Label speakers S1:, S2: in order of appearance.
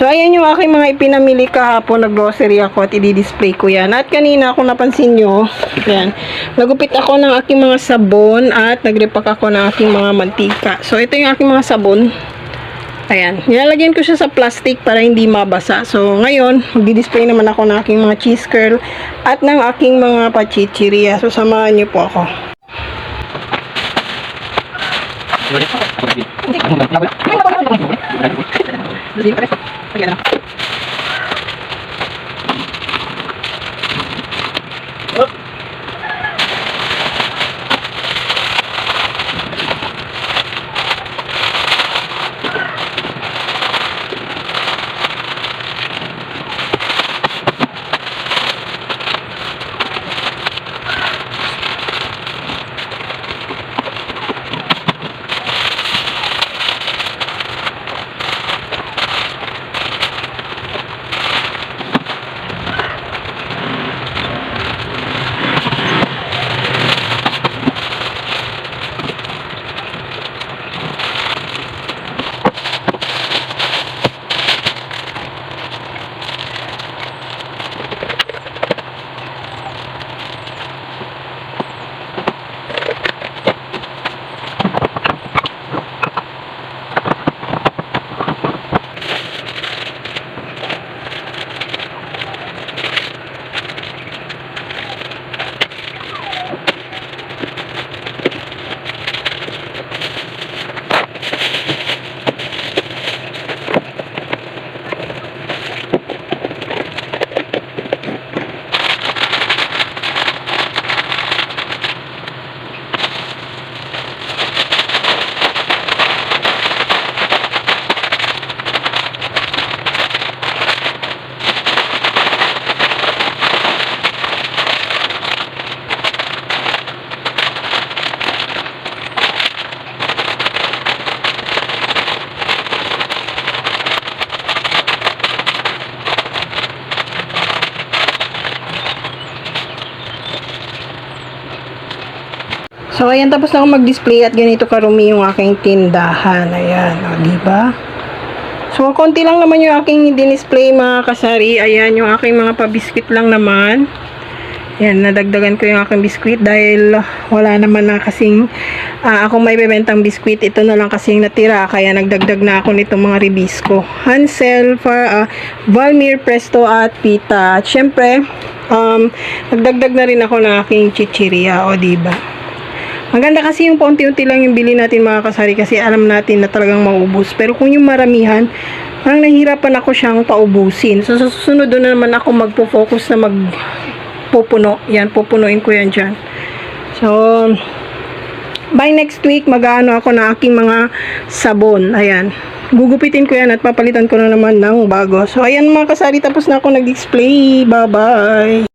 S1: So, ayan yung aking mga ipinamili kahapon. Nag-grocery ako at i-display ko yan. At kanina, kung napansin nyo, yan, nagupit ako ng aking mga sabon at nagrepack ako ng aking mga mantika. So, ito yung aking mga sabon. Ayan, nilalagyan ko siya sa plastic para hindi mabasa. So, ngayon, magdi-display naman ako ng aking mga cheese curl at ng aking mga pachichiria. So, samahan niyo po ako. Hindi pa rin. Pagyan. So, ayan, tapos na ako mag-display at ganito karumi yung aking tindahan. Ayan, o, di ba? So, konti lang naman yung aking din-display mga kasari. Ayan, yung aking mga pabiskit lang naman. Ayan, nadagdagan ko yung aking biskwit dahil wala naman na kasing ah, ako may bebentang biskwit. Ito na lang kasing natira, kaya nagdagdag na ako nitong mga ribisco. Hansel, for, Valmir, Presto, at Pita. At syempre, um, nagdagdag na rin ako ng aking chichiria, o diba? Maganda kasi yung paunti-unti lang yung bili natin mga kasari kasi alam natin na talagang maubos. Pero kung yung maramihan, parang nahihirapan ako siyang paubusin. So, sa susunod doon na naman ako magpo-focus na magpupuno. Yan, pupunuin ko yan dyan. So, by next week, mag-ano ako na aking mga sabon. Ayan. Gugupitin ko yan at papalitan ko na naman ng bago. So, ayan mga kasari, tapos na ako nag-display. Bye-bye!